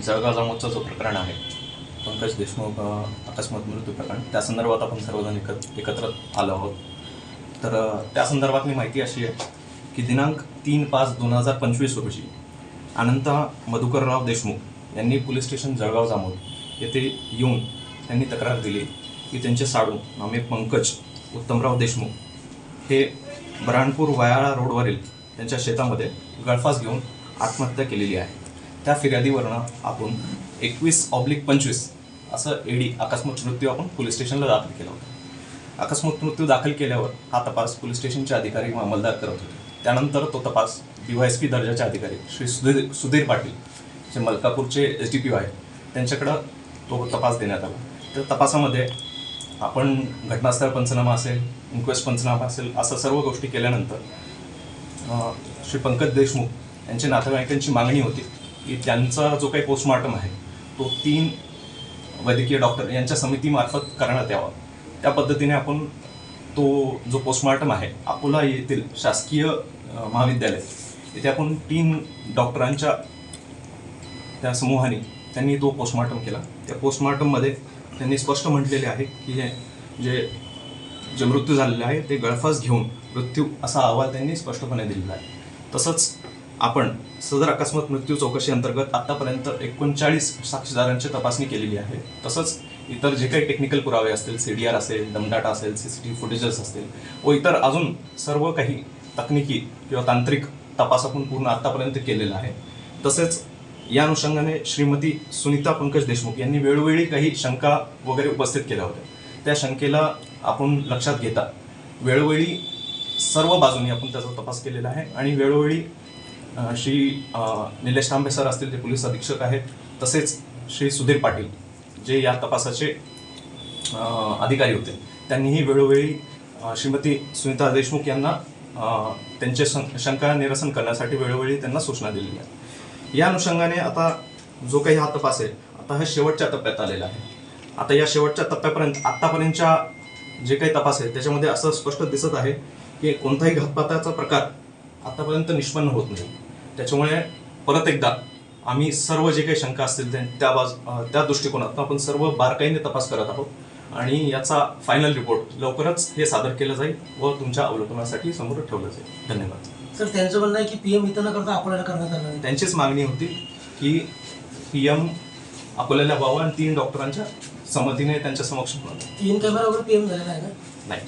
जळगाव जामोदचं जो प्रकरण आहे पंकज देशमुख अकस्मात मृत्यू प्रकरण त्या संदर्भात आपण सर्वजण एकत्र एकत्र आलो आहोत. तर त्या संदर्भातली माहिती अशी आहे की दिनांक तीन पाच दोन हजार पंचवीस रोजी अनंत मधुकरराव देशमुख यांनी पोलीस स्टेशन जळगाव जामोद येथे येऊन त्यांनी तक्रार दिली की त्यांचे साडू नामे पंकज उत्तमराव देशमुख हे बऱ्हाणपूर वयाळा रोडवरील त्यांच्या शेतामध्ये गळफास घेऊन आत्महत्या केलेली आहे. त्या फिर्यादीवरनं आपण एकवीस ऑब्लिक पंचवीस असं एडी अकस्मात मृत्यू आपण पोलीस स्टेशनला दाखल केला होता. अकस्मात मृत्यू दाखल केल्यावर हा तपास पोलीस स्टेशनचे अधिकारी अंमलदार करत होते. त्यानंतर तो तपास डीवायएस पी दर्जाचे अधिकारी श्री सुधीर सुधीर पाटील जे मलकापूरचे एस डी पी ओ आहेत त्यांच्याकडं तो तपास देण्यात आला. त्या तपासामध्ये आपण घटनास्थळ पंचनामा असेल इन्क्वेस्ट पंचनामा असेल असं सर्व गोष्टी केल्यानंतर श्री पंकज देशमुख यांच्या नातेवाईकांची मागणी होती. की त्यांचा जो काही पोस्टमॉर्टम आहे तो तीन वैद्यकीय डॉक्टर यांच्या समितीमार्फत करण्यात यावा. त्या पद्धतीने आपण तो जो पोस्टमॉर्टम आहे अकोला येथील शासकीय महाविद्यालय येथे आपण तीन डॉक्टरांच्या त्या समूहाने त्यांनी तो पोस्टमॉर्टम केला. त्या पोस्टमॉर्टममध्ये त्यांनी स्पष्ट म्हटलेले आहे की हे जे जे मृत्यू झालेले आहे ते गळफास घेऊन मृत्यू असा अहवाल त्यांनी स्पष्टपणे दिलेला आहे. तसंच आपण सदर अकस्मात मृत्यू चौकशी अंतर्गत आतापर्यंत एकोणचाळीस साक्षीदारांची तपासणी केलेली आहे. तसंच इतर जे काही टेक्निकल पुरावे असतील सी डी आर असेल दमडाटा असेल सी सी टी फुटेजेस असतील व इतर अजून सर्व काही तकनिकी किंवा तांत्रिक तपास आपण पूर्ण आतापर्यंत केलेला आहे. तसेच या अनुषंगाने श्रीमती सुनीता पंकज देशमुख यांनी वेळोवेळी काही शंका वगैरे उपस्थित केल्या होत्या. त्या शंकेला आपण लक्षात घेता. वेळोवेळी सर्व बाजूनी आपण त्याचा तपास केलेला आहे आणि वेळोवेळी श्री निलेश तांबे सर असतील ते पोलीस अधीक्षक आहेत तसेच श्री सुधीर पाटील जे या तपासाचे अधिकारी होते. त्यांनीही वेळोवेळी श्रीमती सुनीता देशमुख यांना त्यांचे शंका निरसन करण्यासाठी वेळोवेळी त्यांना सूचना दिलेल्या आहेत या अनुषंगाने आता जो काही हा तपास आहे आता हा शेवटच्या टप्प्यात आलेला आहे. आता या शेवटच्या टप्प्यापर्यंत आत्तापर्यंतच्या जे काही तपास आहे त्याच्यामध्ये असं स्पष्ट दिसत आहे की कोणताही घातपाताचा प्रकार आतापर्यंत निष्पन्न होत नाही. त्याच्यामुळे परत एकदा आम्ही सर्व जे काही शंका असतील त्या- त्या बाज त्या दृष्टिकोनातून आपण सर्व बारकाईने तपास करत आहोत. आणि याचा फायनल रिपोर्ट लवकरच हे सादर केलं जाईल व तुमच्या अवलोकनासाठी समोर ठेवलं जाईल. धन्यवाद. सर त्यांचं म्हणणं आहे की पीएम इथं न करता अकोल्याला करण्यात आलं त्यांचीच मागणी होती की पी एम अकोल्याला व्हावं आणि तीन डॉक्टरांच्या संमतीने त्यांच्या समक्ष होणार. तीन कॅमेरा वगैरे पीएम झालेला आहे ना? नाही.